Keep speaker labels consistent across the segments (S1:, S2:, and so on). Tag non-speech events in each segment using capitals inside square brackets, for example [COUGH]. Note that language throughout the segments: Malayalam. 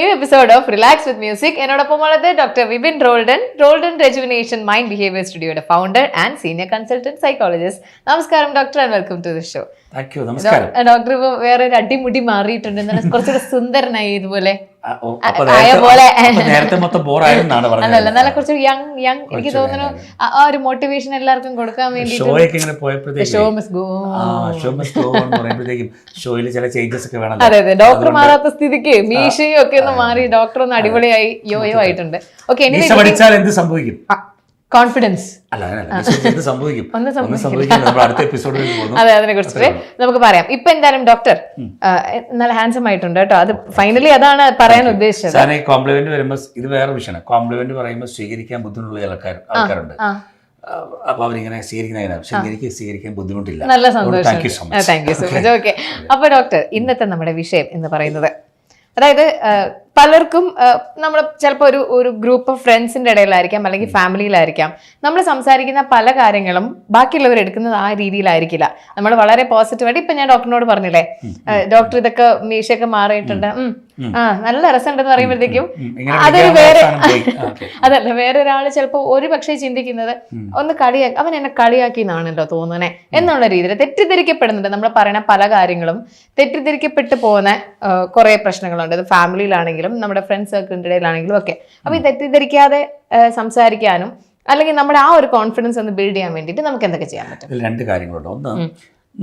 S1: New episode of relax with music എന്നോടൊപ്പം ഉള്ളത് doctor Vipin Roldan Roldan rejuvenation mind behaviour സ്റ്റുഡിയോയുടെ founder and senior consultant psychologist നമസ്കാരം doctor and welcome to the show
S2: thank you നമസ്കാരം.
S1: ഡോക്ടർ ഇപ്പൊ വേറെ ഒരു അടിമുടി മാറിയിട്ടുണ്ട്. കുറച്ചുകൂടെ സുന്ദരനായി ഇതുപോലെ.
S2: നേരത്തെ- മൊത്തം ബോറായിരുന്നാണ് [LAUGHS]
S1: അല്ലല്ല നല്ല
S2: പറഞ്ഞത്
S1: കുറച്ച് യങ് യങ് എനിക്ക് തോന്നുന്നു ആ ഒരു മോട്ടിവേഷൻ എല്ലാവർക്കും കൊടുക്കാൻ വേണ്ടിയിട്ട്
S2: ഷോയൊക്കെ ഇങ്ങനെ പോയപ്പോഴത്തേക്കും
S1: show miss go
S2: show must go എന്ന് പറയുമ്പോഴത്തേക്കും ഷോയിൽ ചില ചേഞ്ചസ് ഒക്കെ വേണം
S1: അതെ അതെ. ഡോക്ടർ മാറാത്ത സ്ഥിതിക്ക് മീശയും ഒക്കെ ഒന്ന് മാറി ഡോക്ടർ ഒന്ന് അടിപൊളിയായി യോയോ ആയിട്ടുണ്ട്. ഓക്കെ
S2: പഠിച്ചാൽ എന്ത് സംഭവിക്കും?
S1: കോൺഫിഡൻസ്
S2: അല്ല സംഭവിക്കും. [LAUGHS] അടുത്ത എപ്പിസോഡിൽ
S1: അതെ അതിനെ കുറിച്ചിട്ട് നമുക്ക് പറയാം. ഇപ്പൊ എന്തായാലും ഡോക്ടർ നല്ല ഹാൻസം ആയിട്ടുണ്ട് കേട്ടോ. അത് ഫൈനലി അതാണ് പറയാൻ ഉദ്ദേശിച്ചത്.
S2: സാറിന് കോംപ്ലിമെന്റ് വരുമ്പോൾ ഇത് വേറെ വിഷയമാണ്. കോംപ്ലിമെന്റ് പറയുമ്പോൾ സ്വീകരിക്കാൻ ബുദ്ധിമുട്ടുള്ള ആൾക്കാർ ആൾക്കാരുണ്ട്. അപ്പൊ അവരിങ്ങനെ സ്വീകരിക്കുന്ന പക്ഷെ എനിക്ക് സ്വീകരിക്കാൻ ബുദ്ധിമുട്ടില്ല.
S1: നല്ല സന്തോഷം.
S2: Thank you so much
S1: okay അപ്പൊ ഡോക്ടർ ഇന്നത്തെ നമ്മുടെ വിഷയം എന്ന് പറയുന്നത്. അതായത് പലർക്കും നമ്മൾ ചിലപ്പോൾ ഒരു ഒരു ഗ്രൂപ്പ് ഓഫ് ഫ്രണ്ട്സിന്റെ ഇടയിലായിരിക്കാം അല്ലെങ്കിൽ ഫാമിലിയിലായിരിക്കാം നമ്മൾ സംസാരിക്കുന്ന പല കാര്യങ്ങളും ബാക്കിയുള്ളവർ എടുക്കുന്നത് ആ രീതിയിലായിരിക്കില്ല. നമ്മൾ വളരെ പോസിറ്റീവായിട്ട് ഇപ്പം ഞാൻ ഡോക്ടറിനോട് പറഞ്ഞില്ലേ ഡോക്ടർ ഇതൊക്കെ മീശയൊക്കെ മാറിയിട്ടുണ്ട്. ആ നല്ല രസമുണ്ടെന്ന് പറയുമ്പോഴത്തേക്കും അതൊരു വേറെ. [LAUGHS] അതല്ല വേറെ ഒരാൾ ചിലപ്പോൾ ഒരു പക്ഷേ ചിന്തിക്കുന്നത് ഒന്ന് കളിയാക്കി അവൻ എന്നെ കളിയാക്കി എന്നാണല്ലോ തോന്നുന്നേ എന്നുള്ള രീതിയിൽ തെറ്റിദ്ധരിക്കപ്പെടുന്നുണ്ട്. നമ്മൾ പറയുന്ന പല കാര്യങ്ങളും തെറ്റിദ്ധരിക്കപ്പെട്ടു പോകുന്ന കുറെ പ്രശ്നങ്ങളുണ്ട്. അത് ഫാമിലിയിലാണെങ്കിലും നമ്മുടെ ഫ്രണ്ട്സ് സർക്കിളിന്റെ ഇടയിലാണെങ്കിലും ഒക്കെ. അപ്പൊ ഈ തെറ്റിദ്ധരിക്കാതെ സംസാരിക്കാനും അല്ലെങ്കിൽ നമ്മുടെ ആ ഒരു കോൺഫിഡൻസ് ഒന്ന് ബിൽഡ് ചെയ്യാൻ വേണ്ടിയിട്ട് നമുക്ക് എന്തൊക്കെ ചെയ്യാൻ പറ്റും?
S2: രണ്ട് കാര്യങ്ങളുണ്ട്. ഒന്ന്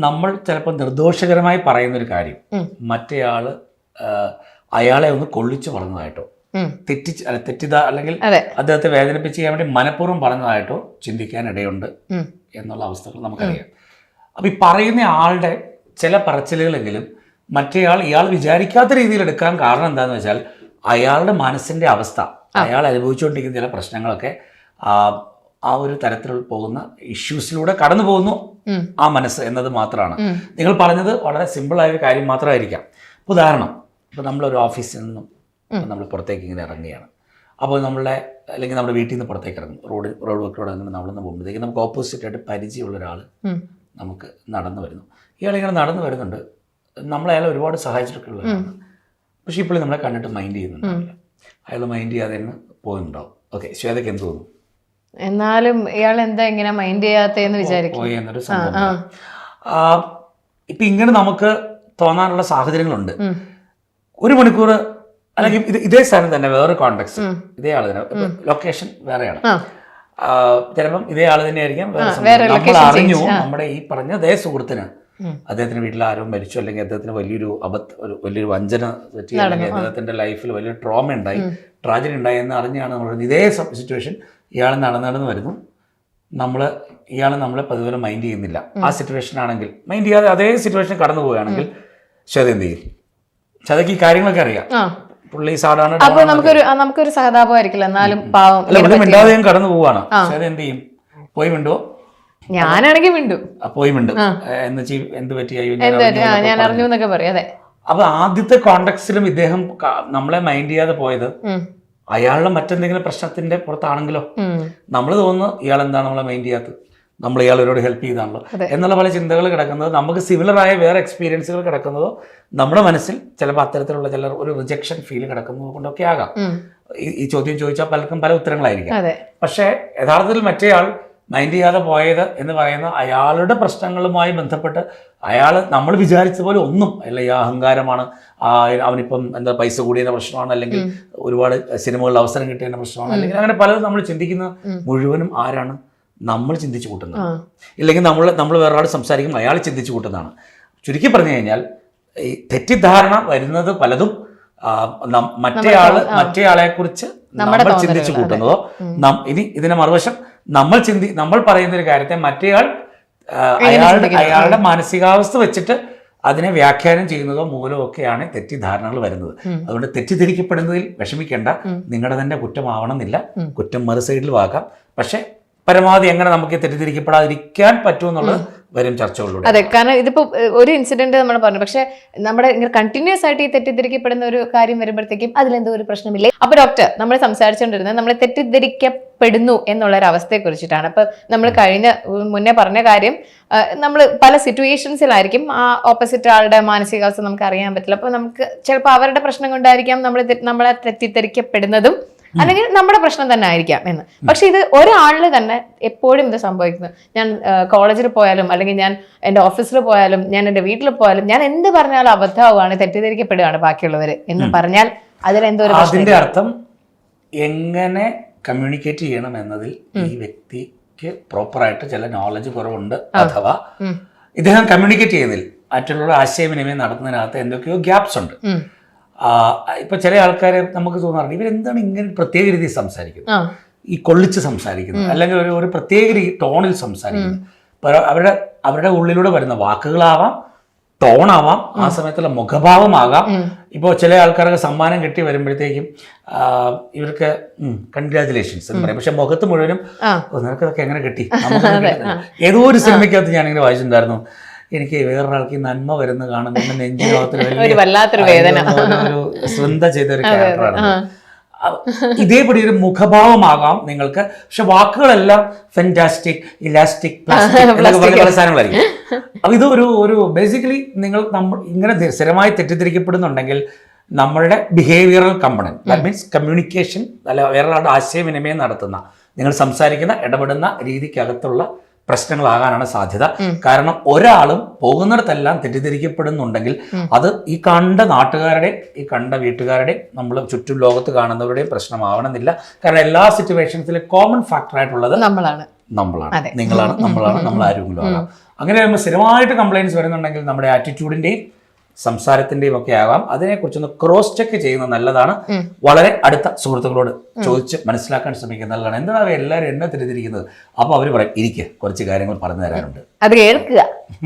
S2: നമ്മൾ ചിലപ്പോൾ നിർദോഷകരമായി പറയുന്ന ഒരു കാര്യം മറ്റേയാൾ മറ്റേയാൾ അയാളെ ഒന്ന് കൊള്ളിച്ചു പറഞ്ഞതായിട്ടോ
S1: തെറ്റി
S2: തെറ്റിച്ച് അല്ല തെറ്റിദ്ധാ അല്ലെങ്കിൽ അദ്ദേഹത്തെ വേദനിപ്പിച്ച് ചെയ്യാൻ വേണ്ടി മനഃപൂർവം പറഞ്ഞതായിട്ടോ ചിന്തിക്കാൻ ഇടയുണ്ട് എന്നുള്ള അവസ്ഥകൾ നമുക്കറിയാം. അപ്പം ഈ പറയുന്ന ആളുടെ ചില പറച്ചിലുകളെങ്കിലും മറ്റേയാൾ ഇയാൾ വിചാരിക്കാത്ത രീതിയിൽ എടുക്കാൻ കാരണം എന്താണെന്ന് വെച്ചാൽ അയാളുടെ മനസ്സിന്റെ അവസ്ഥ അയാൾ അനുഭവിച്ചുകൊണ്ടിരിക്കുന്ന ചില പ്രശ്നങ്ങളൊക്കെ ആ ഒരു തരത്തിൽ പോകുന്ന ഇഷ്യൂസിലൂടെ കടന്നു പോകുന്നു ആ മനസ്സ് എന്നത് മാത്രമാണ്. നിങ്ങൾ പറഞ്ഞത് വളരെ സിമ്പിളായ ഒരു കാര്യം മാത്രമായിരിക്കാം. ഉദാഹരണം ഇപ്പോൾ നമ്മളൊരു ഓഫീസിൽ നിന്നും നമ്മൾ പുറത്തേക്ക് ഇങ്ങനെ ഇറങ്ങുകയാണ്. അപ്പോൾ നമ്മളെ അല്ലെങ്കിൽ നമ്മുടെ വീട്ടിൽ നിന്ന് പുറത്തേക്ക് ഇറങ്ങും റോഡ് റോഡ് വർക്കിലൂടെ അങ്ങനെ നമ്മളൊന്ന് പോകുമ്പോഴത്തേക്ക് നമുക്ക് ഓപ്പോസിറ്റ് ആയിട്ട് പരിചയമുള്ള ഒരാൾ നമുക്ക് നടന്നു വരുന്നു. ഇയാളിങ്ങനെ നടന്നു വരുന്നുണ്ട്. നമ്മളയാൾ ഒരുപാട് സഹായിച്ചിട്ടൊക്കെ ഉള്ളതാണ്. പക്ഷേ ഇപ്പോൾ നമ്മളെ കണ്ടിട്ട് മൈൻഡ് ചെയ്യുന്നുണ്ട്. അയാൾ മൈൻഡ് ചെയ്യാതെ തന്നെ പോകുന്നുണ്ടാവും ഓക്കെ ശ്വേതയ്ക്ക് എന്ത് തോന്നുന്നു
S1: എന്നാലും ഇയാൾ എന്താ ഇങ്ങനെ മൈൻഡ് ചെയ്യാത്തേന്ന് വിചാരിക്കും.
S2: പോയി എന്നൊരു സംഭവം ഇപ്പം ഇങ്ങനെ നമുക്ക് തോന്നാനുള്ള സാഹചര്യങ്ങളുണ്ട്. ഒരു മണിക്കൂർ അല്ലെങ്കിൽ ഇത് ഇതേ സ്ഥലം തന്നെ വേറെ കോണ്ടെക്സ്റ്റ് ഇതേ ആൾ തന്നെ. ലൊക്കേഷൻ വേറെയാണ്. ചിലപ്പം ഇതേ ആൾ തന്നെ ആയിരിക്കാം വേറെ നമ്മൾ അറിഞ്ഞു നമ്മുടെ ഈ പറഞ്ഞ അതേ സുഹൃത്തിന്. അദ്ദേഹത്തിന്റെ വീട്ടിൽ ആരോ മരിച്ചു അല്ലെങ്കിൽ അദ്ദേഹത്തിന് വലിയൊരു അബദ്ധ ഒരു വലിയൊരു വഞ്ചന പറ്റി അല്ലെങ്കിൽ അദ്ദേഹത്തിന്റെ ലൈഫിൽ വലിയൊരു ട്രോമ ഉണ്ടായി. ട്രാജഡി ഉണ്ടായി എന്ന് അറിഞ്ഞാണ് നമ്മൾ. ഇതേ സിറ്റുവേഷൻ ഇയാൾ നടന്നു നടന്ന് വരുന്നു. നമ്മൾ ഇയാൾ നമ്മളെ പതിവരെ മൈൻഡ് ചെയ്യുന്നില്ല. ആ സിറ്റുവേഷൻ ആണെങ്കിൽ മൈൻഡ് ചെയ്യാതെ അതേ സിറ്റുവേഷൻ കടന്നു പോവുകയാണെങ്കിൽ ശരി എന്ത് ചെയ്യും? ചതക്ക് ഈ കാര്യങ്ങളൊക്കെ അറിയാം. പുള്ളി സാധാരണ
S1: അപ്പൊ നമുക്കൊരു നമുക്കൊരു സഹതാപമായിരിക്കില്ല. എന്നാലും പാവം
S2: മിണ്ടാതെ കടന്നു പോവാണ് ശരി എന്ത് ചെയ്യും? പോയി മിണ്ടുവോ?
S1: ഞാനാണെങ്കിൽ മിണ്ടു.
S2: പോയി മിണ്ടു. എന്ന് എന്ത്
S1: എന്താ ഞാൻ അറിഞ്ഞു എന്നൊക്കെ പറയും അതെ.
S2: അപ്പൊ ആദ്യത്തെ കോണ്ടെക്സ്റ്റിലും ഇദ്ദേഹം നമ്മളെ മൈൻഡ് ചെയ്യാതെ പോയത്. അയാളുടെ മറ്റെന്തെങ്കിലും പ്രശ്നത്തിന്റെ പുറത്താണെങ്കിലോ. നമ്മൾ തോന്നുന്നു ഇയാൾ എന്താണ് നമ്മളെ മൈൻഡ് ചെയ്യാത്തത്? നമ്മൾ ഇയാളോട് ഹെൽപ്പ് ചെയ്താണല്ലോ. എന്നുള്ള പല ചിന്തകൾ കിടക്കുന്നത് നമുക്ക് സിമിലറായ വേറെ എക്സ്പീരിയൻസുകൾ കിടക്കുന്നതോ നമ്മുടെ മനസ്സിൽ ചിലപ്പോൾ അത്തരത്തിലുള്ള ചില ഒരു റിജക്ഷൻ ഫീൽ കിടക്കുന്നത് കൊണ്ടൊക്കെ ആകാം. ഈ- ചോദ്യം ചോദിച്ചാൽ പലർക്കും പല ഉത്തരങ്ങളായിരിക്കാം. പക്ഷേ യഥാർത്ഥത്തിൽ മറ്റേയാൾ മൈൻഡ് ചെയ്യാതെ പോയത് എന്ന് പറയുന്ന അയാളുടെ പ്രശ്നങ്ങളുമായി ബന്ധപ്പെട്ട് അയാൾ നമ്മൾ വിചാരിച്ച പോലെ ഒന്നും അല്ല ഈ അഹങ്കാരമാണ് ആ അവനിപ്പം എന്താ പൈസ കൂടിയതിന്റെ പ്രശ്നമാണ് അല്ലെങ്കിൽ ഒരുപാട് സിനിമകളിൽ അവസരം കിട്ടിയതിന്റെ പ്രശ്നമാണ് അല്ലെങ്കിൽ അങ്ങനെ പലതും നമ്മൾ ചിന്തിക്കുന്ന മുഴുവനും ആരാണ് നമ്മൾ ചിന്തിച്ചു കൂട്ടുന്നത്. ഇല്ലെങ്കിൽ നമ്മൾ നമ്മൾ വേറൊരാൾ സംസാരിക്കുമ്പോൾ അയാൾ ചിന്തിച്ചു കൂട്ടുന്നതാണ്. ചുരുക്കി പറഞ്ഞു കഴിഞ്ഞാൽ ഈ തെറ്റിദ്ധാരണ വരുന്നത് പലതും മറ്റേയാൾ മറ്റേയാളെ കുറിച്ച് നമ്മൾ ചിന്തിച്ചു കൂട്ടുന്നതോ ഇനി ഇതിന്റെ മറുവശം നമ്മൾ ചിന്തി നമ്മൾ പറയുന്ന ഒരു കാര്യത്തെ മറ്റേയാൾ അയാളുടെ അയാളുടെ മാനസികാവസ്ഥ വെച്ചിട്ട് അതിനെ വ്യാഖ്യാനം ചെയ്യുന്നതോ മൂലമോ ഒക്കെയാണ് തെറ്റിദ്ധാരണകൾ വരുന്നത്. അതുകൊണ്ട് തെറ്റിദ്ധരിക്കപ്പെടുന്നതിൽ വിഷമിക്കേണ്ട. നിങ്ങളുടെ തന്നെ കുറ്റമാവണമെന്നില്ല. കുറ്റം മറു സൈഡിൽ വാക്കാം പക്ഷെ പരമാവധി എങ്ങനെ നമുക്ക് തെറ്റിദ്ധരിക്കപ്പെടാതിരിക്കാൻ പറ്റുമെന്നുള്ളത് വരും ചർച്ചകളിലൂടെ.
S1: അതെ കാരണം ഇതിപ്പോ ഒരു ഇൻസിഡന്റ് നമ്മൾ പറഞ്ഞു. പക്ഷെ നമ്മുടെ ഇങ്ങനെ കണ്ടിന്യൂസ് ആയിട്ട് ഈ തെറ്റിദ്ധരിക്കപ്പെടുന്ന ഒരു കാര്യം വരുമ്പോഴത്തേക്കും അതിലെന്തോ ഒരു പ്രശ്നമില്ലേ? അപ്പൊ ഡോക്ടർ നമ്മൾ സംസാരിച്ചുകൊണ്ടിരുന്നത് നമ്മൾ തെറ്റിദ്ധരിക്ക തെറ്റിദ്ധരിക്കപ്പെടുന്നു എന്നുള്ള ഒരു അവസ്ഥയെ കുറിച്ചിട്ടാണ് അപ്പൊ നമ്മൾ കഴിഞ്ഞ മുന്നേ പറഞ്ഞ കാര്യം നമ്മൾ പല സിറ്റുവേഷൻസിലായിരിക്കും ആ ഓപ്പോസിറ്റ് ആളുടെ മാനസികാവസ്ഥ നമുക്ക് അറിയാൻ പറ്റില്ല. അപ്പൊ നമുക്ക് ചിലപ്പോൾ അവരുടെ പ്രശ്നം കൊണ്ടായിരിക്കാം നമ്മൾ നമ്മളെ തെറ്റിദ്ധരിക്കപ്പെടുന്നതും അല്ലെങ്കിൽ നമ്മുടെ പ്രശ്നം തന്നെ ആയിരിക്കാം എന്ന്. പക്ഷെ ഇത് ഒരാളിൽ തന്നെ എപ്പോഴും ഇത് സംഭവിക്കുന്നു. ഞാൻ കോളേജിൽ പോയാലും അല്ലെങ്കിൽ ഞാൻ എന്റെ ഓഫീസിൽ പോയാലും ഞാൻ എന്റെ വീട്ടിൽ പോയാലും ഞാൻ എന്ത് പറഞ്ഞാലും അബദ്ധമാവുകയാണ് തെറ്റിദ്ധരിക്കപ്പെടുകയാണ് ബാക്കിയുള്ളവർ എന്ന് പറഞ്ഞാൽ അതിലെന്തോ ഒരു
S2: അതിന്റെ അർത്ഥം എങ്ങനെ കമ്മ്യൂണിക്കേറ്റ് ചെയ്യണം എന്നതിൽ ഈ വ്യക്തിക്ക് പ്രോപ്പറായിട്ട് ചില നോളജ് കുറവുണ്ട് അഥവാ. ഇദ്ദേഹം കമ്മ്യൂണിക്കേറ്റ് ചെയ്യുന്നതിൽ മറ്റുള്ള ആശയവിനിമയം നടത്തുന്നതിനകത്ത് എന്തൊക്കെയോ ഗ്യാപ്സ് ഉണ്ട്. ഇപ്പൊ ചില ആൾക്കാരെ നമുക്ക് തോന്നാറുണ്ട്. ഇവരെന്താണ് ഇങ്ങനെ പ്രത്യേക രീതിയിൽ സംസാരിക്കുന്നത്? ഈ കൊള്ളിച്ച് സംസാരിക്കുന്നത്. അല്ലെങ്കിൽ ഒരു ഒരു പ്രത്യേക രീതി ടോണിൽ സംസാരിക്കുന്നത്. അവരുടെ അവരുടെ ഉള്ളിലൂടെ വരുന്ന വാക്കുകളാവാം ടോണാവാം ആ സമയത്തുള്ള മുഖഭാവമാകാം. ഇപ്പോൾ ചില ആൾക്കാർക്ക് സമ്മാനം കിട്ടി വരുമ്പോഴത്തേക്കും ഇവർക്ക് കൺഗ്രാചുലേഷൻസ് എന്ന് പറയും. പക്ഷെ മുഖത്ത് മുഴുവനും
S1: ആ.
S2: "ഓ, നിനക്കതൊക്കെ എങ്ങനെ കിട്ടി? [LAUGHS] നമുക്കൊന്നും കിട്ടുന്നില്ല." ഏതോ ഒരു സിനിമയ്ക്കകത്ത് ഞാനിങ്ങനെ വായിച്ചിട്ടുണ്ടായിരുന്നു. എനിക്ക് വേറൊരാൾക്ക് നന്മ വരുന്ന കാണുമ്പോൾ എന്റെ നെഞ്ചിനകത്തൊരു [LAUGHS]
S1: ഒരു
S2: വലിയ
S1: വല്ലാത്തൊരു വേദന.
S2: ഒരു- ഒരു ശ്രദ്ധ ചെയ്ത ഒരു [LAUGHS] ക്യാരക്ടറാണ് ഇതേപടി ഒരു മുഖഭാവമാകാം നിങ്ങൾക്ക്. പക്ഷെ വാക്കുകളെല്ലാം ഫെന്റാസ്റ്റിക് ഇലാസ്റ്റിക് പ്ലാസ്റ്റിക് എന്നൊക്കെ പറഞ്ഞ പല സാധനങ്ങളായിരിക്കും. [LAUGHS] അപ്പൊ ഇത് ഒരു ഒരു ബേസിക്കലി നിങ്ങൾ നമ്മൾ ഇങ്ങനെ സ്ഥിരമായി തെറ്റിദ്ധരിക്കപ്പെടുന്നുണ്ടെങ്കിൽ നമ്മളുടെ behavioural component that means communication അല്ല വേറൊരാളുടെ ആശയവിനിമയം നടത്തുന്ന നിങ്ങൾ സംസാരിക്കുന്ന ഇടപെടുന്ന രീതിക്കകത്തുള്ള പ്രശ്നങ്ങളാകാനാണ് സാധ്യത. കാരണം ഒരാളും പോകുന്നിടത്തെല്ലാം തെറ്റിദ്ധരിക്കപ്പെടുന്നുണ്ടെങ്കിൽ അത് ഈ കണ്ട നാട്ടുകാരുടെ ഈ കണ്ട വീട്ടുകാരുടെ നമ്മൾ ചുറ്റും ലോകത്ത് കാണുന്നവരുടെയും പ്രശ്നമാവണമെന്നില്ല. കാരണം എല്ലാ സിറ്റുവേഷൻസിലും കോമൺ ഫാക്ടർ ആയിട്ടുള്ളത്
S1: നമ്മളാണ്.
S2: നമ്മളാണ് നിങ്ങളാണ് നമ്മളാണ് നമ്മൾ ആരെങ്കിലും ആകാം അങ്ങനെ നമ്മൾ സ്ഥിരമായിട്ട് കംപ്ലയിൻസ് വരുന്നുണ്ടെങ്കിൽ നമ്മുടെ ആറ്റിറ്റ്യൂഡിന്റെയും സംസാരത്തിന്റെയും ഒക്കെ ആകാം അതിനെക്കുറിച്ചൊന്ന് ക്രോസ് ചെക്ക് ചെയ്യുന്നത് നല്ലതാണ്. വളരെ അടുത്ത സുഹൃത്തുക്കളോട് ചോദിച്ച് മനസ്സിലാക്കാൻ ശ്രമിക്കുന്നത് നല്ലതാണ്. എന്താണ് അവർ എല്ലാവരും എന്നെ തിരിഞ്ഞിരിക്കുന്നത് അപ്പൊ അവർ പറയും ഇരിക്കുക കുറച്ച് കാര്യങ്ങൾ പറഞ്ഞു തരാനുണ്ട്.
S1: അത് കേൾക്കുക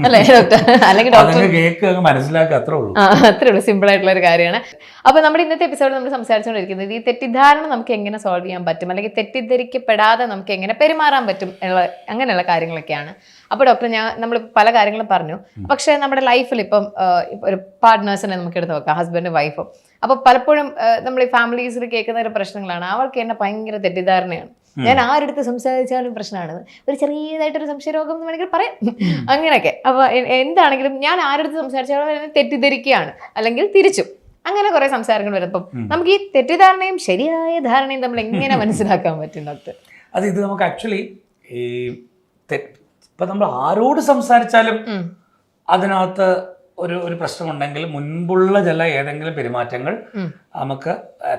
S1: അല്ലേ? ഡോക്ടർ അല്ലെങ്കിൽ ഡോക്ടർ
S2: അതങ്ങ് കേൾക്കുക അങ്ങ് മനസ്സിലാക്കുക അത്രേ ഉള്ളൂ.
S1: അത്രേ ഉള്ളൂ. സിമ്പിൾ ആയിട്ടുള്ള ഒരു കാര്യമാണ്. അപ്പൊ നമ്മുടെ ഇന്നത്തെ എപ്പിസോഡ് നമ്മൾ സംസാരിച്ചുകൊണ്ടിരിക്കുന്നത് ഈ തെറ്റിദ്ധാരണ നമുക്ക് എങ്ങനെ സോൾവ് ചെയ്യാൻ പറ്റും? അല്ലെങ്കിൽ തെറ്റിദ്ധരിക്കപ്പെടാതെ നമുക്ക് എങ്ങനെ പെരുമാറാൻ പറ്റും? അങ്ങനെയുള്ള കാര്യങ്ങളൊക്കെയാണ്. അപ്പോൾ ഡോക്ടർ ഞാൻ നമ്മൾ പല കാര്യങ്ങളും പറഞ്ഞു. പക്ഷേ നമ്മുടെ ലൈഫിൽ ഇപ്പം ഒരു പാർട്ട്നേഴ്സിനെ നമുക്ക് എടുത്ത് നോക്കാം ഹസ്ബൻഡ് വൈഫും അപ്പോൾ പലപ്പോഴും നമ്മൾ ഈ ഫാമിലീസിൽ കേൾക്കുന്ന ഒരു പ്രശ്നങ്ങളാണ്. അവൾക്ക് എന്നെ ഭയങ്കര തെറ്റിദ്ധാരണയാണ്. ഞാൻ ആരെടുത്ത് സംസാരിച്ചാലും പ്രശ്നമാണ് ഒരു ചെറിയതായിട്ടൊരു സംശയരോഗം എന്ന് വേണമെങ്കിൽ പറയാം. അങ്ങനെയൊക്കെ. അപ്പോൾ എന്താണെങ്കിലും ഞാൻ ആരെടുത്ത് സംസാരിച്ചാലും എന്നെ തെറ്റിദ്ധരിക്കുകയാണ്. അല്ലെങ്കിൽ തിരിച്ചും. അങ്ങനെ കുറെ സംസാരങ്ങൾ വരും അപ്പം നമുക്ക് ഈ തെറ്റിദ്ധാരണയും ശരിയായ ധാരണയും നമ്മൾ എങ്ങനെ മനസ്സിലാക്കാൻ പറ്റും ഡോക്ടർ
S2: അത് ഇത് നമുക്ക് ആക്ച്വലി ഈ ഇപ്പൊ നമ്മൾ ആരോട് സംസാരിച്ചാലും. അതിനകത്ത് ഒരു ഒരു പ്രശ്നമുണ്ടെങ്കിൽ മുൻപുള്ള ചില ഏതെങ്കിലും പെരുമാറ്റങ്ങൾ നമുക്ക്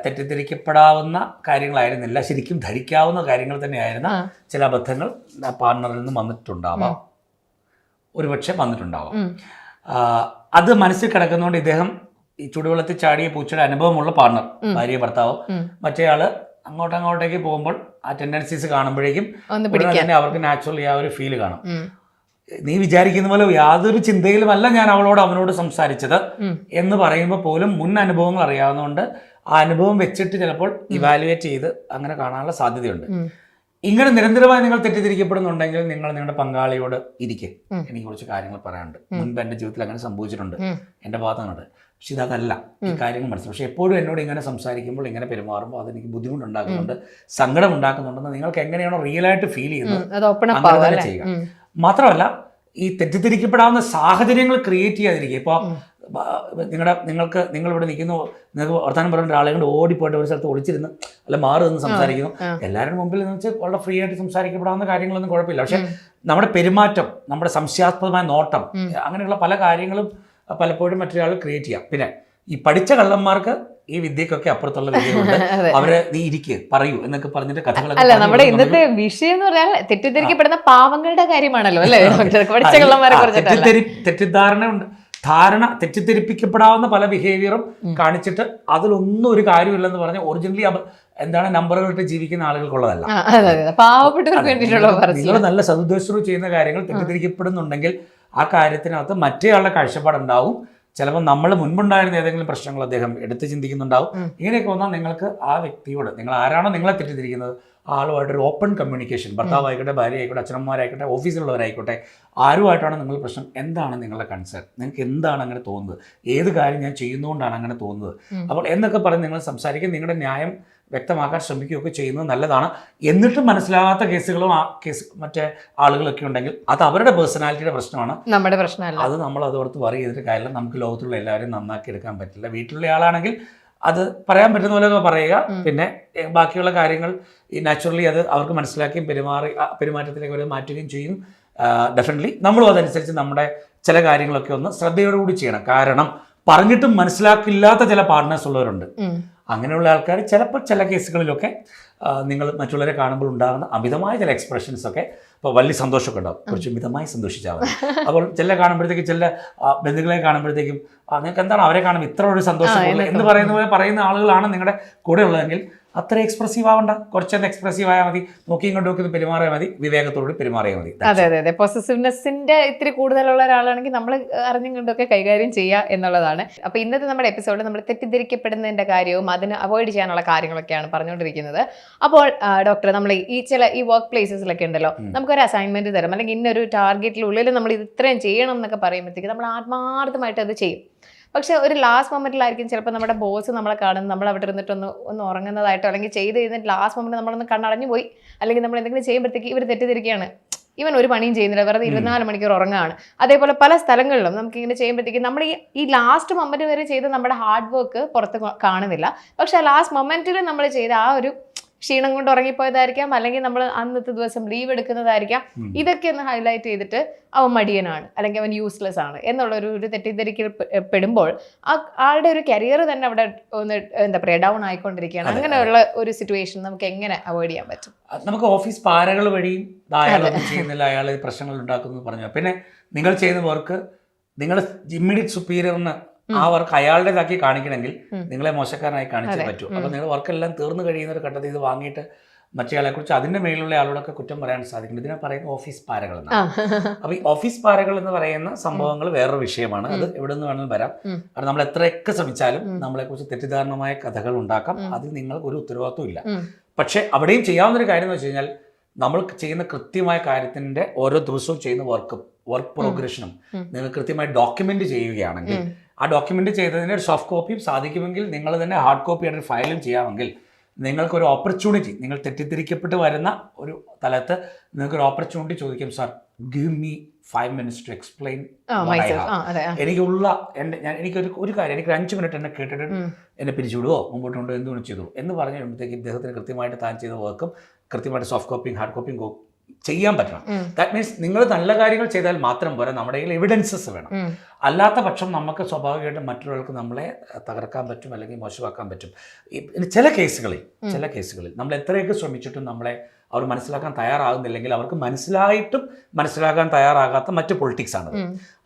S2: തെറ്റിദ്ധരിക്കപ്പെടാവുന്ന കാര്യങ്ങളായിരുന്നില്ല ശരിക്കും ധരിക്കാവുന്ന കാര്യങ്ങൾ തന്നെയായിരുന്ന ചില അബദ്ധങ്ങൾ പാർട്ണറിൽ നിന്ന് വന്നിട്ടുണ്ടാവാം. ഒരുപക്ഷെ വന്നിട്ടുണ്ടാവാം. അത് മനസ്സിൽ കിടക്കുന്നതുകൊണ്ട് ഇദ്ദേഹം ഈ ചുടുവെള്ളത്തിൽ ചാടിയ പൂച്ചയുടെ അനുഭവമുള്ള പാർട്ണർ ഭാര്യ ഭർത്താവ്
S1: ഉം.
S2: അങ്ങോട്ട് അങ്ങോട്ടേക്ക് പോകുമ്പോൾ ആ ടെൻഡൻസീസ് കാണുമ്പോഴേക്കും തന്നെ അവർക്ക് നാച്ചുറലി ആ ഒരു ഫീൽ കാണും. നീ വിചാരിക്കുന്ന പോലെ യാതൊരു ചിന്തയിലുമല്ല ഞാൻ അവളോട് അവനോട് സംസാരിച്ചത് എന്ന് പറയുമ്പോൾ പോലും മുൻ അനുഭവങ്ങൾ അറിയാവുന്നതുകൊണ്ട് ആ അനുഭവം വെച്ചിട്ട് ചിലപ്പോൾ ഇവാലുവേറ്റ് ചെയ്ത് അങ്ങനെ കാണാനുള്ള സാധ്യതയുണ്ട്. ഇങ്ങനെ നിരന്തരമായി നിങ്ങൾ തെറ്റിദ്ധരിക്കപ്പെടുന്നുണ്ടെങ്കിൽ നിങ്ങൾ നിങ്ങളുടെ പങ്കാളിയോട് ഇരിക്കെ. എനിക്ക് കുറച്ച് കാര്യങ്ങൾ പറയാനുണ്ട്. മുൻപ് എന്റെ ജീവിതത്തിൽ അങ്ങനെ സംഭവിച്ചിട്ടുണ്ട്. എന്റെ ഭാഗത്തുനിന്നുണ്ട് പക്ഷെ ഇതല്ല. ഈ കാര്യങ്ങൾ മനസ്സിലാക്കും പക്ഷെ എപ്പോഴും എന്നോട് ഇങ്ങനെ സംസാരിക്കുമ്പോൾ ഇങ്ങനെ പെരുമാറുമ്പോൾ അതെനിക്ക് ബുദ്ധിമുട്ടുണ്ടാക്കുന്നുണ്ട് സങ്കടം ഉണ്ടാക്കുന്നുണ്ടെന്ന് നിങ്ങൾക്ക് എങ്ങനെയാണോ റിയൽ ആയിട്ട് ഫീൽ ചെയ്യുന്നത് ചെയ്യുക. മാത്രമല്ല ഈ തെറ്റിദ്ധരിക്കപ്പെടാവുന്ന സാഹചര്യങ്ങൾ ക്രിയേറ്റ് ചെയ്യാതിരിക്കുക. ഇപ്പോൾ നിങ്ങളുടെ നിങ്ങൾക്ക് നിങ്ങൾ ഇവിടെ നിൽക്കുന്നു നിങ്ങൾക്ക് വർത്തമാനം പറഞ്ഞ ഒരാളെ കൊണ്ട് ഓടിപ്പോയിട്ട് ഒരു സ്ഥലത്ത് ഒളിച്ചിരുന്ന് അല്ല മാറി നിന്ന് സംസാരിക്കുന്നു.
S1: എല്ലാവരും
S2: എല്ലാവരുടെ മുമ്പിൽ എന്ന് വെച്ചാൽ വളരെ ഫ്രീ ആയിട്ട് സംസാരിക്കപ്പെടാവുന്ന കാര്യങ്ങളൊന്നും കുഴപ്പമില്ല. പക്ഷെ നമ്മുടെ പെരുമാറ്റം നമ്മുടെ സംശയാസ്പദമായ നോട്ടം അങ്ങനെയുള്ള പല കാര്യങ്ങളും പലപ്പോഴും മറ്റൊരാൾ ക്രിയേറ്റ് ചെയ്യാം. പിന്നെ ഈ പഠിച്ച കള്ളന്മാർക്ക് ഈ വിദ്യക്കൊക്കെ അപ്പുറത്തുള്ള
S1: വിദ്യയുണ്ട്. [LAUGHS]
S2: അവരെ നീ ഇരിക്ക് പറയൂ എന്നൊക്കെ പറഞ്ഞിട്ട് കഥകൾ
S1: അല്ല നമ്മുടെ ഇന്നത്തെ വിഷയം എന്ന് പറഞ്ഞാൽ തെറ്റിദ്ധരിക്കപ്പെടുന്ന പാവങ്ങളുടെ കാര്യമാണല്ലോ അല്ലേ? പഠിച്ച കള്ളന്മാരെ
S2: തെറ്റിദ്ധരി തെറ്റിദ്ധാരണ ഉണ്ട് ധാരണ തെറ്റിദ്ധരിപ്പിക്കപ്പെടാവുന്ന പല ബിഹേവിയറും കാണിച്ചിട്ട് അതിലൊന്നും ഒരു കാര്യമില്ലെന്ന് പറഞ്ഞ് ഒറിജിനലി എന്താണ് നമ്പറുകളിട്ട് ജീവിക്കുന്ന ആളുകൾക്കുള്ളതല്ല.
S1: പാവപ്പെട്ടവർക്ക് വേണ്ടിയിട്ടുള്ള
S2: നിങ്ങൾ നല്ല സതുദ്ദേശത്തോട് ചെയ്യുന്ന കാര്യങ്ങൾ തെറ്റിദ്ധരിക്കപ്പെടുന്നുണ്ടെങ്കിൽ ആ കാര്യത്തിനകത്ത് മറ്റേയാളുടെ കാഴ്ചപ്പാടുണ്ടാവും. ചിലപ്പോൾ നമ്മൾ മുൻപുണ്ടായിരുന്ന ഏതെങ്കിലും പ്രശ്നങ്ങൾ അദ്ദേഹം എടുത്ത് ചിന്തിക്കുന്നുണ്ടാവും. ഇങ്ങനെയൊക്കെ വന്നാൽ നിങ്ങൾക്ക് ആ വ്യക്തിയോട് നിങ്ങൾ ആരാണോ നിങ്ങളെ തെറ്റിദ്ധരിക്കുന്നത് ആളുമായിട്ട് ഒരു ഓപ്പൺ കമ്മ്യൂണിക്കേഷൻ ഭർത്താവായിക്കോട്ടെ ഭാര്യ ആയിക്കോട്ടെ അച്ഛനമ്മമാരായിക്കോട്ടെ ഓഫീസിലുള്ളവരായിക്കോട്ടെ ആരുമായിട്ടാണ് നിങ്ങൾ പ്രശ്നം എന്താണ് നിങ്ങളുടെ കൺസേൺ നിങ്ങൾക്ക് എന്താണ് അങ്ങനെ തോന്നുന്നത്? ഏത് കാര്യം ഞാൻ ചെയ്യുന്നതുകൊണ്ടാണ് അങ്ങനെ തോന്നുന്നത്? അപ്പോൾ എന്നൊക്കെ പറഞ്ഞ് നിങ്ങൾ സംസാരിക്കുക നിങ്ങളുടെ ന്യായം വ്യക്തമാക്കാൻ ശ്രമിക്കുകയൊക്കെ ചെയ്യുന്നത് നല്ലതാണ്. എന്നിട്ടും മനസ്സിലാകാത്ത കേസുകളും ആ കേസ് മറ്റേ ആളുകളൊക്കെ ഉണ്ടെങ്കിൽ അത് അവരുടെ പേഴ്സണാലിറ്റിയുടെ പ്രശ്നമാണ്.
S1: നമ്മുടെ പ്രശ്നമല്ല.
S2: അത് നമ്മൾ അതോർത്ത് വറി ചെയ്തിട്ട് കാര്യമില്ല. നമുക്ക് ലോകത്തുള്ള എല്ലാവരും നന്നാക്കി എടുക്കാൻ പറ്റില്ല. വീട്ടിലുള്ള ആളാണെങ്കിൽ അത് പറയാൻ പറ്റുന്ന പോലെ പറയുക. പിന്നെ ബാക്കിയുള്ള കാര്യങ്ങൾ ഈ നാച്ചുറലി അത് അവർക്ക് മനസ്സിലാക്കിയും പെരുമാറി പെരുമാറ്റത്തിലേക്ക് അവർ മാറ്റുകയും ചെയ്യും. ഡെഫിനറ്റ്ലി നമ്മളും അതനുസരിച്ച് നമ്മുടെ ചില കാര്യങ്ങളൊക്കെ ഒന്ന് ശ്രദ്ധയോടുകൂടി ചെയ്യണം. കാരണം പറഞ്ഞിട്ടും മനസ്സിലാക്കില്ലാത്ത ചില പാർട്ട്നേഴ്സ് ഉള്ളവരുണ്ട്. അങ്ങനെയുള്ള ആൾക്കാർ ചിലപ്പോൾ ചില കേസുകളിലൊക്കെ നിങ്ങൾ മറ്റുള്ളവരെ കാണുമ്പോൾ ഉണ്ടാകുന്ന അമിതമായ ചില എക്സ്പ്രഷൻസ് ഒക്കെ ഇപ്പോൾ വലിയ സന്തോഷമൊക്കെ ഉണ്ടാവും. കുറച്ച് മിതമായി സന്തോഷിച്ചാൽ മതി. അപ്പോൾ ചില കാണുമ്പോഴത്തേക്കും ചില ബന്ധുക്കളെ കാണുമ്പോഴത്തേക്കും നിങ്ങൾക്ക് എന്താണ് അവരെ കാണുമ്പോൾ ഇത്ര ഒരു സന്തോഷം എന്ന് പറയുന്ന പോലെ പറയുന്ന ആളുകളാണ് നിങ്ങളുടെ കൂടെ ഉള്ളതെങ്കിൽ അത്ര എക്സ്പ്രസീവ് ആവണ്ട. കുറച്ചൊന്ന് എക്സ്പ്രസീവ് ആയാൽ മതി. നോക്കിയും ഇങ്ങോട്ട് നോക്കി പെരുമാറിയാൽ മതി. വിവേകത്തോട് പെരുമാറിയാൽ മതി.
S1: അതെ അതെ അതെ. പോസിറ്റീവ്നെസ്സിന്റെ ഇത്തിരി കൂടുതലുള്ള ഒരാളാണെങ്കിൽ നമ്മൾ അറിഞ്ഞും കണ്ടൊക്കെ കൈകാര്യം ചെയ്യുക എന്നുള്ളതാണ്. അപ്പൊ ഇന്നത്തെ നമ്മുടെ എപ്പിസോഡിൽ നമ്മൾ തെറ്റിദ്ധരിക്കപ്പെടുന്നതിന്റെ കാര്യവും അതിന് അവോയ്ഡ് ചെയ്യാനുള്ള കാര്യങ്ങളൊക്കെയാണ് പറഞ്ഞുകൊണ്ടിരിക്കുന്നത്. അപ്പോൾ ഡോക്ടർ നമ്മൾ ഈ ചില ഈ വർക്ക് പ്ലേസസിലൊക്കെ ഉണ്ടല്ലോ. നമുക്കൊരു അസൈൻമെന്റ് തരും. അല്ലെങ്കിൽ ഇന്നൊരു ടാർഗറ്റിനുള്ളിൽ നമ്മൾ ഇത് ഇത്രയും ചെയ്യണം എന്നൊക്കെ പറയുമ്പോഴത്തേക്ക് നമ്മൾ ആത്മാർത്ഥമായിട്ട് അത് ചെയ്യും. പക്ഷെ ഒരു ലാസ്റ്റ് മൊമെന്റിലായിരിക്കും ചിലപ്പോൾ നമ്മുടെ ബോസ് നമ്മളെ കാണുന്നത്. നമ്മൾ അവിടെ ഇരുന്നിട്ട് ഒന്ന് ഒന്ന് ഉറങ്ങുന്നതായിട്ടോ അല്ലെങ്കിൽ ചെയ്ത് കഴിഞ്ഞിട്ട് ലാസ്റ്റ് മൊമെന്റ് നമ്മളൊന്ന് കണ്ണടഞ്ഞു പോയി അല്ലെങ്കിൽ നമ്മൾ എന്തെങ്കിലും ചെയ്യുമ്പോഴത്തേക്ക് ഇവർ തെറ്റിദ്ധരിക്കുകയാണ്. ഇവൻ ഒരു പണിയും ചെയ്യുന്നില്ല. വെറുതെ ഇരുപത്തിനാല് മണിക്കൂർ ഉറങ്ങാണ് അതേപോലെ പല സ്ഥലങ്ങളിലും നമുക്ക് ഇങ്ങനെ ചെയ്യുമ്പോഴത്തേക്കും നമ്മൾ ഈ ഈ ലാസ്റ്റ് മൊമെന്റ് വരെ ചെയ്ത് നമ്മുടെ ഹാർഡ് വർക്ക് പുറത്ത് കാണുന്നില്ല. പക്ഷെ ആ ലാസ്റ്റ് മൊമെന്റിൽ നമ്മൾ ചെയ്ത ആ ഒരു ക്ഷീണം കൊണ്ട് ഉറങ്ങിപ്പോയതായിരിക്കാം അല്ലെങ്കിൽ നമ്മൾ അന്നത്തെ ദിവസം ലീവ് എടുക്കുന്നതായിരിക്കാം. ഇതൊക്കെ ഒന്ന് ഹൈലൈറ്റ് ചെയ്തിട്ട് അവൻ മടിയനാണ് അല്ലെങ്കിൽ അവൻ യൂസ്ലെസ് ആണ് എന്നുള്ള ഒരു ഒരു തെറ്റിദ്ധരിക്കൽ പെടുമ്പോൾ ആ ആളുടെ ഒരു കരിയർ തന്നെ അവിടെ ഒന്ന് എന്താ പറയുക ഡൗൺ ആയിക്കൊണ്ടിരിക്കുകയാണ്. അങ്ങനെയുള്ള ഒരു സിറ്റുവേഷൻ നമുക്ക് എങ്ങനെ അവോയ്ഡ് ചെയ്യാൻ പറ്റും?
S2: നമുക്ക് ഓഫീസ് പാരകൾ വഴിയും അയാളൊന്നും ചെയ്യുന്നില്ല അയാൾ പ്രശ്നങ്ങൾ ഉണ്ടാക്കുന്നു പറഞ്ഞു പിന്നെ നിങ്ങൾ ചെയ്യുന്ന വർക്ക് നിങ്ങൾ ഇമ്മീഡിയറ്റ് സുപ്പീരിയറിന് ആ വർക്ക് അയാളുടേതാക്കി കാണിക്കണമെങ്കിൽ. നിങ്ങളെ മോശക്കാരനായി കാണിച്ചേ. പറ്റൂ. അപ്പൊ നിങ്ങളുടെ വർക്കെല്ലാം തീർന്നു കഴിയുന്ന ഒരു ഘട്ടത്തിൽ ഇത് വാങ്ങിയിട്ട് മറ്റേയാളെ കുറിച്ച് അതിന്റെ മേലുള്ള ആളോടൊക്കെ കുറ്റം പറയാൻ സാധിക്കും ഇതിനെ പറയുന്ന ഓഫീസ് പാരകൾ എന്നാണ്. അപ്പൊ ഈ ഓഫീസ് പാരകൾ എന്ന് പറയുന്ന സംഭവങ്ങൾ വേറൊരു വിഷയമാണ്. അത് എവിടെ നിന്ന് വേണമെങ്കിലും വരാം. കാരണം നമ്മൾ എത്രയൊക്കെ ശ്രമിച്ചാലും
S1: നമ്മളെ
S2: കുറിച്ച് തെറ്റിദ്ധാരണമായ കഥകൾ ഉണ്ടാക്കാം. അതിൽ നിങ്ങൾക്ക് ഒരു ഉത്തരവാദിത്വം ഇല്ല. പക്ഷെ അവിടെയും ചെയ്യാവുന്ന ഒരു കാര്യം എന്ന് വെച്ച് കഴിഞ്ഞാൽ നമ്മൾ ചെയ്യുന്ന കൃത്യമായ കാര്യത്തിന്റെ ഓരോ ദിവസവും ചെയ്യുന്ന വർക്കും വർക്ക് പ്രോഗ്രഷനും. നിങ്ങൾ കൃത്യമായി ഡോക്യുമെന്റ് ചെയ്യുകയാണെങ്കിൽ. ആ ഡോക്യുമെന്റ് ചെയ്തതിന് ഒരു സോഫ്റ്റ് കോപ്പിയും സാധിക്കുമെങ്കിൽ നിങ്ങൾ തന്നെ ഹാർഡ് കോപ്പി ആയിട്ട് ഫയലും ചെയ്യാമെങ്കിൽ നിങ്ങൾക്കൊരു ഓപ്പർച്യൂണിറ്റി നിങ്ങൾ തെറ്റിദ്ധരിക്കപ്പെട്ട് വരുന്ന ഒരു തലത്ത് നിങ്ങൾക്ക് ഒരു ഓപ്പർച്യൂണിറ്റി ചോദിക്കും sir give me five minutes to explain. എനിക്കുള്ള എന്റെ ഞാൻ എനിക്കൊരു ഒരു കാര്യം എനിക്ക് അഞ്ച് മിനിറ്റ് എന്നെ കേട്ടിട്ട്. എന്നെ പിരിച്ചുവിടുവോ? മുമ്പോട്ട് കൊണ്ടോ എന്തുകൊണ്ട് ചെയ്തു എന്ന് പറഞ്ഞു കഴിയുമ്പോഴത്തേക്ക് ഇദ്ദേഹത്തിന് കൃത്യമായിട്ട് താൻ ചെയ്ത വർക്കും കൃത്യമായിട്ട് സോഫ്റ്റ് കോപ്പിയും ഹാർഡ് കോപ്പിയും ചെയ്യാൻ പറ്റണം. ദാറ്റ് മീൻസ് നിങ്ങൾ നല്ല കാര്യങ്ങൾ ചെയ്താൽ മാത്രം പോരാ നമ്മുടെ കയ്യിൽ എവിഡൻസസ് വേണം. അല്ലാത്ത പക്ഷം നമുക്ക് സ്വാഭാവികമായിട്ടും മറ്റുള്ളവർക്ക് നമ്മളെ തകർക്കാൻ പറ്റും അല്ലെങ്കിൽ മോശമാക്കാൻ പറ്റും. ഇനി ചില കേസുകളിൽ ചില കേസുകളിൽ നമ്മൾ എത്രയൊക്കെ ശ്രമിച്ചിട്ടും നമ്മളെ അവർ മനസ്സിലാക്കാൻ തയ്യാറാകുന്നില്ലെങ്കിൽ അവർക്ക് മനസ്സിലായിട്ടും മനസ്സിലാക്കാൻ തയ്യാറാകാത്ത മറ്റ് പൊളിറ്റിക്സ് ആണ്.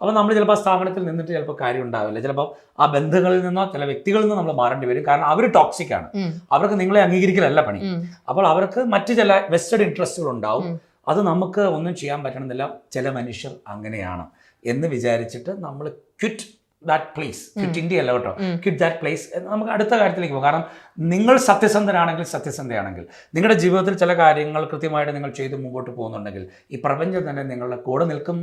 S2: അപ്പോൾ നമ്മൾ ചിലപ്പോൾ സ്ഥാപനത്തിൽ നിന്നിട്ട് ചിലപ്പോൾ കാര്യം ഉണ്ടാവില്ല. ചിലപ്പോൾ ആ ബന്ധങ്ങളിൽ നിന്നോ ചില വ്യക്തികളിൽ നിന്നോ നമ്മൾ മാറേണ്ടി വരും. കാരണം അവർ ടോക്സിക് ആണ്. അവർക്ക് നിങ്ങളെ അംഗീകരിക്കലല്ല പണി. അപ്പോൾ അവർക്ക് മറ്റ് ചില വെസ്റ്റഡ് ഇൻട്രസ്റ്റുകൾ ഉണ്ടാവും. അത് നമുക്ക് ഒന്നും ചെയ്യാൻ പറ്റണമെന്നില്ല. ചില മനുഷ്യർ അങ്ങനെയാണ്. എന്ന് വിചാരിച്ചിട്ട് നമ്മൾ quit that place quit India അല്ല കേട്ടോ. ക്വിറ്റ് ദാറ്റ് പ്ലേസ് നമുക്ക് അടുത്ത കാര്യത്തിലേക്ക് പോകും. കാരണം നിങ്ങൾ സത്യസന്ധനാണെങ്കിൽ സത്യസന്ധയാണെങ്കിൽ നിങ്ങളുടെ ജീവിതത്തിൽ ചില കാര്യങ്ങൾ കൃത്യമായിട്ട് നിങ്ങൾ ചെയ്ത് മുമ്പോട്ട് പോകുന്നുണ്ടെങ്കിൽ ഈ പ്രപഞ്ചം തന്നെ നിങ്ങളുടെ കൂടെ നിൽക്കും.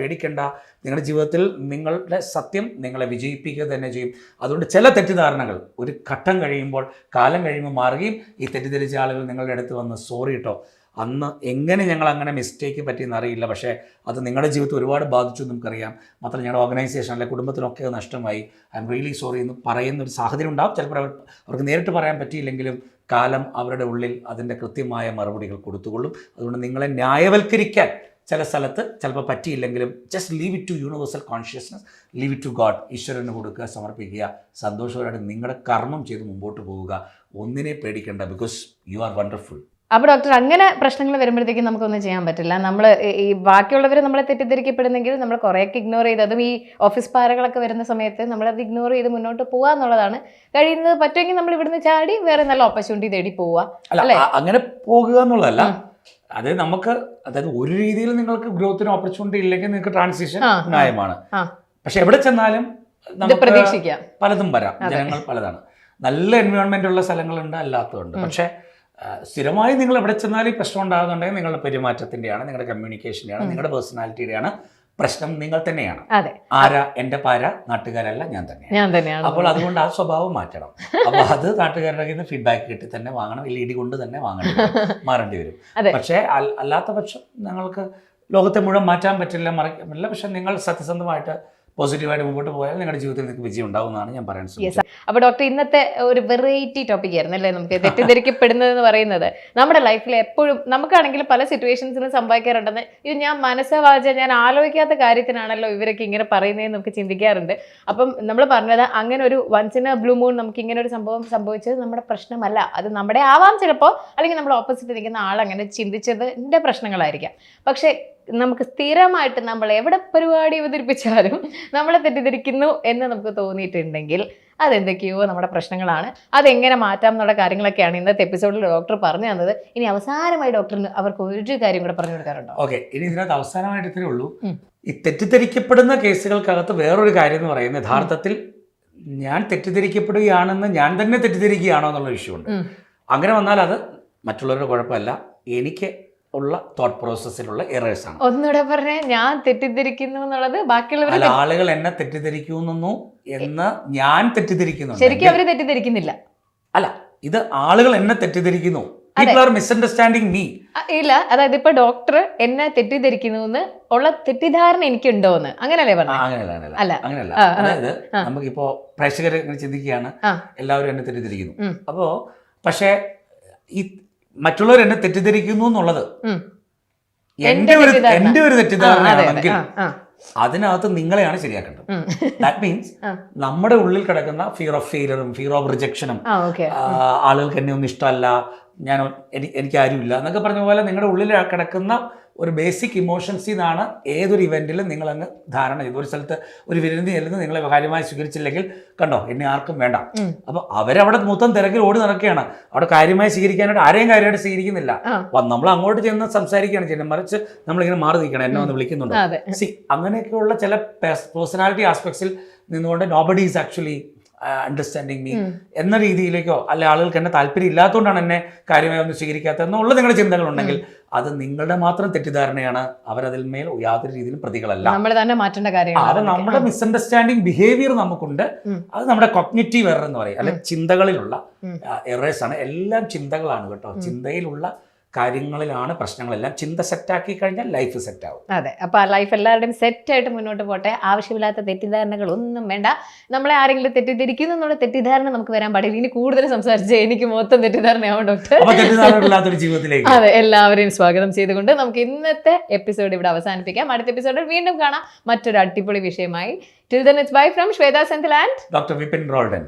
S2: പേടിക്കേണ്ട. നിങ്ങളുടെ ജീവിതത്തിൽ നിങ്ങളുടെ സത്യം നിങ്ങളെ വിജയിപ്പിക്കുക തന്നെ ചെയ്യും. അതുകൊണ്ട് ചില തെറ്റിദ്ധാരണകൾ ഒരു ഘട്ടം കഴിയുമ്പോൾ കാലം കഴിയുമ്പോൾ മാറുകയും ഈ തെറ്റിദ്ധരിച്ച ആളുകൾ നിങ്ങളുടെ അടുത്ത് വന്ന് സോറി കേട്ടോ അന്ന് എങ്ങനെ ഞങ്ങൾ അങ്ങനെ മിസ്റ്റേക്ക് പറ്റിയെന്ന് അറിയില്ല. പക്ഷേ അത് നിങ്ങളുടെ ജീവിതത്തിൽ ഒരുപാട് ബാധിച്ചു നമുക്കറിയാം. മാത്രം ഞങ്ങളുടെ ഓർഗനൈസേഷൻ അല്ലെങ്കിൽ കുടുംബത്തിനൊക്കെ നഷ്ടമായി. ഐ എം റിയലി സോറി എന്ന് പറയുന്ന ഒരു സാഹചര്യം ഉണ്ടാവും. ചിലപ്പോൾ അവർ അവർക്ക് നേരിട്ട് പറയാൻ പറ്റിയില്ലെങ്കിലും കാലം അവരുടെ ഉള്ളിൽ അതിന്റെ കൃത്യമായ മറുപടികൾ കൊടുത്തുകൊള്ളും. അതുകൊണ്ട് നിങ്ങളെ ന്യായവൽക്കരിക്കാൻ ചില സ്ഥലത്ത് ചിലപ്പോൾ പറ്റിയില്ലെങ്കിലും just leave it to universal consciousness leave it to God ഈശ്വരന് കൊടുക്കുക സമർപ്പിക്കുക. സന്തോഷകരമായിട്ട് നിങ്ങളുടെ കർമ്മം ചെയ്ത് മുമ്പോട്ട് പോവുക. ഒന്നിനെ പേടിക്കേണ്ട ബിക്കോസ് യു ആർ വണ്ടർഫുൾ
S1: അപ്പൊ ഡോക്ടർ അങ്ങനെ പ്രശ്നങ്ങൾ വരുമ്പോഴത്തേക്കും നമുക്കൊന്നും ചെയ്യാൻ പറ്റില്ല. നമ്മൾ ഈ ബാക്കിയുള്ളവർ നമ്മളെ തെറ്റിദ്ധരിക്കപ്പെടുന്നെങ്കിൽ നമ്മൾ കുറേയൊക്കെ ഇഗ്നോർ ചെയ്ത് അതും ഈ ഓഫീസ് പാറകളൊക്കെ വരുന്ന സമയത്ത് നമ്മളത് ഇഗ്നോർ ചെയ്ത് മുന്നോട്ട് പോവുക എന്നുള്ളതാണ്. കഴിയുന്നത് പറ്റുമെങ്കിൽ നമ്മൾ ഇവിടുന്ന് ചാടി വേറെ നല്ല ഓപ്പർച്യൂണിറ്റി തേടി പോവുക
S2: അല്ല? അങ്ങനെ പോകുക എന്നുള്ളതല്ല. അതായത് നമുക്ക് അതായത് ഒരു രീതിയിൽ നിങ്ങൾക്ക് ഗ്രോത്തിന് ഓപ്പർച്യൂണിറ്റി ഇല്ലെങ്കിൽ നിങ്ങൾക്ക് ട്രാൻസിഷൻ. ന്യായമാണ്. പക്ഷെ എവിടെ ചെന്നാലും
S1: പ്രതീക്ഷിക്കാം.
S2: പലതും വരാം. ജനങ്ങൾ പലതാണ്. നല്ല എൻവയോൺമെന്റ് ഉള്ള സ്ഥലങ്ങളുണ്ട് അല്ലാത്തതുണ്ട്. പക്ഷേ സ്ഥിരമായി നിങ്ങൾ എവിടെ ചെന്നാലും ഈ പ്രശ്നം ഉണ്ടാകുന്നുണ്ടെങ്കിൽ നിങ്ങളുടെ പെരുമാറ്റത്തിന്റെയാണ് നിങ്ങളുടെ കമ്മ്യൂണിക്കേഷന്റെയാണ് നിങ്ങളുടെ പേഴ്സണാലിറ്റിയുടെയാണ് പ്രശ്നം നിങ്ങൾ തന്നെയാണ്. ആരാ എന്റെ പാര? നാട്ടുകാരല്ല ഞാൻ തന്നെയാണ്. അപ്പോൾ അതുകൊണ്ട് ആ സ്വഭാവം മാറ്റണം. അപ്പോൾ അത് നാട്ടുകാരുടെ കയ്യിൽ നിന്ന് ഫീഡ്ബാക്ക് കിട്ടി തന്നെ വാങ്ങണം ഇല്ല ഇടി കൊണ്ട് തന്നെ വാങ്ങണം. മാറേണ്ടി വരും. പക്ഷേ അല്ലാത്ത പക്ഷം നിങ്ങൾക്ക് ലോകത്തെ മുഴുവൻ മാറ്റാൻ പറ്റില്ല മറക്കാൻ പറ്റില്ല. പക്ഷെ നിങ്ങൾ സത്യസന്ധമായിട്ട് പോസിറ്റീവായിട്ട് മുമ്പോട്ട് പോയാൽ നിങ്ങളുടെ ജീവിതത്തിൽ നിങ്ങൾക്ക് വിജയം ഉണ്ടാവുമെന്നാണ് ഞാൻ പറയാൻ
S1: ശ്രമിക്കുന്നത്.
S2: അപ്പോൾ
S1: അപ്പൊ ഡോക്ടർ ഇന്നത്തെ ഒരു വെറൈറ്റി ടോപ്പിക് ആയിരുന്നു അല്ലേ നമുക്ക് തെറ്റിദ്ധരിക്കപ്പെടുന്നത് എന്ന് പറയുന്നത്? നമ്മുടെ ലൈഫിൽ എപ്പോഴും നമുക്കാണെങ്കിൽ പല സിറ്റുവേഷൻസിലും സംഭവിക്കാറുണ്ടെന്ന്. ഇത് ഞാൻ മനസ്സവാച ഞാൻ ആലോചിക്കാത്ത കാര്യത്തിനാണല്ലോ ഇവരൊക്കെ ഇങ്ങനെ പറയുന്നതെന്ന് നമുക്ക് ചിന്തിക്കാറുണ്ട്. അപ്പം നമ്മൾ പറഞ്ഞത് അങ്ങനെ ഒരു once in a blue moon നമുക്ക് ഇങ്ങനെ ഒരു സംഭവം സംഭവിച്ചത് നമ്മുടെ പ്രശ്നമല്ല. അത് നമ്മുടെ ആവാം ചിലപ്പോൾ അല്ലെങ്കിൽ നമ്മൾ ഓപ്പോസിറ്റ് നിൽക്കുന്ന ആൾ അങ്ങനെ ചിന്തിച്ചതിന്റെ പ്രശ്നങ്ങളായിരിക്കാം. പക്ഷേ നമുക്ക് സ്ഥിരമായിട്ട് നമ്മൾ എവിടെ പരിപാടി അവതരിപ്പിച്ചാലും നമ്മളെ തെറ്റിദ്ധരിക്കുന്നു എന്ന് നമുക്ക് തോന്നിയിട്ടുണ്ടെങ്കിൽ അതെന്തൊക്കെയോ നമ്മുടെ പ്രശ്നങ്ങളാണ്. അതെങ്ങനെ മാറ്റാം എന്നുള്ള കാര്യങ്ങളൊക്കെയാണ് ഇന്നത്തെ എപ്പിസോഡിൽ ഡോക്ടർ പറഞ്ഞു തന്നത്. ഇനി അവസാനമായി ഡോക്ടറിന് അവർക്ക് ഒരു കാര്യം കൂടെ പറഞ്ഞു കൊടുക്കാറുണ്ടോ?
S2: ഓക്കെ ഇനി ഇതിനകത്ത് അവസാനമായിട്ട് ഇത്രേ ഉള്ളൂ. ഈ തെറ്റിദ്ധരിക്കപ്പെടുന്ന കേസുകൾക്കകത്ത് വേറൊരു കാര്യം എന്ന് പറയുന്നത് യഥാർത്ഥത്തിൽ ഞാൻ തെറ്റിദ്ധരിക്കപ്പെടുകയാണെന്ന് ഞാൻ തന്നെ തെറ്റിദ്ധരിക്കുകയാണോ എന്നുള്ള
S1: വിഷയമുണ്ട്
S2: അങ്ങനെ വന്നാൽ അത് മറ്റുള്ളവരുടെ കുഴപ്പമല്ല. എനിക്ക് ഉള്ള തോട്ട് പ്രോസസ്സിലുള്ള എറേഴ്സ് ആണ്.
S1: ഒന്നുകൂടെ പറഞ്ഞേ ഞാൻ തെറ്റിദ്ധരിക്കുന്നു എന്നുള്ളത് ബാക്കിയുള്ളവർ
S2: അല്ല ആളുകൾ എന്നെ തെറ്റിദ്ധരിക്കുന്നു എന്ന് ഞാൻ തെറ്റിദ്ധരിക്കുന്നു
S1: ശരിക്കും അവർ തെറ്റിദ്ധരിക്കുന്നില്ല.
S2: അല്ല ഇത് ആളുകൾ എന്നെ തെറ്റിദ്ധരിക്കുന്നു. മിസ്അണ്ടർസ്റ്റാൻഡിങ് മീ
S1: ഇല്ല അതായത് ഇപ്പൊ ഡോക്ടർ എന്നെ തെറ്റിദ്ധരിക്കുന്നു എന്ന് ഉള്ള തെറ്റിദ്ധാരണ എനിക്കുണ്ടോ എന്ന് അങ്ങനല്ലേ പറഞ്ഞു?
S2: അങ്ങനെയല്ല
S1: അല്ല.
S2: അങ്ങനെയല്ല അതായത്. നമുക്കിപ്പോ പ്രേക്ഷകർ ചിന്തിക്കുകയാണ് എല്ലാവരും എന്നെ തെറ്റിദ്ധരിക്കുന്നു. അപ്പോ പക്ഷേ ഈ മറ്റുള്ളവർ എന്നെ തെറ്റിദ്ധരിക്കുന്നു എന്നുള്ളത്. എന്റെ ഒരു. എന്റെ ഒരു. തെറ്റിദ്ധാരണയാണെങ്കിൽ. അതിനകത്ത് നിങ്ങളെയാണ് ശരിയാക്കേണ്ടത് ദാറ്റ് മീൻസ് നമ്മുടെ ഉള്ളിൽ കിടക്കുന്ന ഫിയർ ഓഫ് ഫെയിലറും ഫിയർ ഓഫ് റിജക്ഷനും ആളുകൾക്ക് എന്നെ ഒന്നും ഇഷ്ടമല്ല ഞാൻ എനി- എനിക്ക് ആരുമില്ല എന്നൊക്കെ പറഞ്ഞ പോലെ നിങ്ങളുടെ ഉള്ളിൽ കിടക്കുന്ന ഒരു ബേസിക് ഇമോഷൻസിൽ നിന്നാണ് ഏതൊരു ഇവന്റിലും നിങ്ങളങ്ങ് ധാരണ ചെയ്തു ഒരു സ്ഥലത്ത് ഒരു വിരുന്ന് ചെല്ലുന്ന നിങ്ങളെ കാര്യമായി സ്വീകരിച്ചില്ലെങ്കിൽ കണ്ടോ എന്നെ ആർക്കും വേണ്ട.
S1: അപ്പോൾ
S2: അപ്പൊ അവരവിടെ മൊത്തം തിരക്കിൽ ഓടി നടക്കുകയാണ്. അവിടെ കാര്യമായി സ്വീകരിക്കാനായിട്ട് ആരെയും കാര്യമായിട്ട് സ്വീകരിക്കുന്നില്ല. നമ്മൾ അങ്ങോട്ട് ചെന്ന് സംസാരിക്കുകയാണ് ചെയ്യുന്നത്. മറിച്ച് നമ്മളിങ്ങനെ മാറി നിൽക്കണം എന്നെ വന്ന് വിളിക്കുന്നുണ്ട്? സി അങ്ങനെയൊക്കെയുള്ള ചില പേഴ്സണാലിറ്റി ആസ്പെക്ട്സിൽ നിന്നുകൊണ്ട് nobody is actually understanding me എന്ന രീതിയിലേക്കോ അല്ലെ ആളുകൾക്ക് എന്നെ താല്പര്യം ഇല്ലാത്തതുകൊണ്ടാണ് എന്നെ കാര്യമായി ഒന്നും സ്വീകരിക്കാത്തത് എന്നുള്ള നിങ്ങളുടെ ചിന്തകളുണ്ടെങ്കിൽ അത് നിങ്ങളുടെ മാത്രം തെറ്റിദ്ധാരണയാണ്. അവരതിൽ മേൽ യാതൊരു രീതിയിലും പ്രതികളല്ല.
S1: നമ്മൾ തന്നെ മാറ്റേണ്ട
S2: അത്
S1: കാര്യമാണ്
S2: നമ്മുടെ മിസ്അണ്ടർസ്റ്റാൻഡിങ് ബിഹേവിയർ നമുക്കുണ്ട്. അത് നമ്മുടെ കൊഗ്നിറ്റീവ് എറർ എന്ന് പറയും അല്ലെ ചിന്തകളിലുള്ള. എറേഴ്സ് ആണ്. എല്ലാം ചിന്തകളാണ് കേട്ടോ. ചിന്തയിലുള്ള കാര്യങ്ങളിലാണ് പ്രശ്നങ്ങളെല്ലാം ചിന്ത സെറ്റാക്കി കഴിഞ്ഞാൽ ലൈഫ് സെറ്റ് ആവും.
S1: അതെ അപ്പോൾ ആ ലൈഫ് എല്ലാവരുടെയും സെറ്റായിട്ട് മുന്നോട്ട് പോട്ടെ. ആവശ്യമില്ലാത്ത തെറ്റിദ്ധാരണകൾ ഒന്നും വേണ്ട. നമ്മളെ ആരെങ്കിലും തെറ്റിദ്ധരിക്കുന്നു എന്നുള്ള തെറ്റിദ്ധാരണ നമുക്ക് വരാൻ പാടില്ല. ഇനി കൂടുതൽ സംസാരിച്ച് എനിക്ക് മൊത്തം തെറ്റിദ്ധാരണയാവും ഡോക്ടർ
S2: ജീവിതത്തിലേക്ക്.
S1: അതെ എല്ലാവരെയും സ്വാഗതം ചെയ്തുകൊണ്ട് നമുക്ക് ഇന്നത്തെ എപ്പിസോഡ് ഇവിടെ അവസാനിപ്പിക്കാം. അടുത്ത എപ്പിസോഡിൽ വീണ്ടും കാണാം. മറ്റൊരു അടിപൊളി വിഷയമായി. Till then it's bye from Shweta Senthil and
S2: doctor Vipin Roldan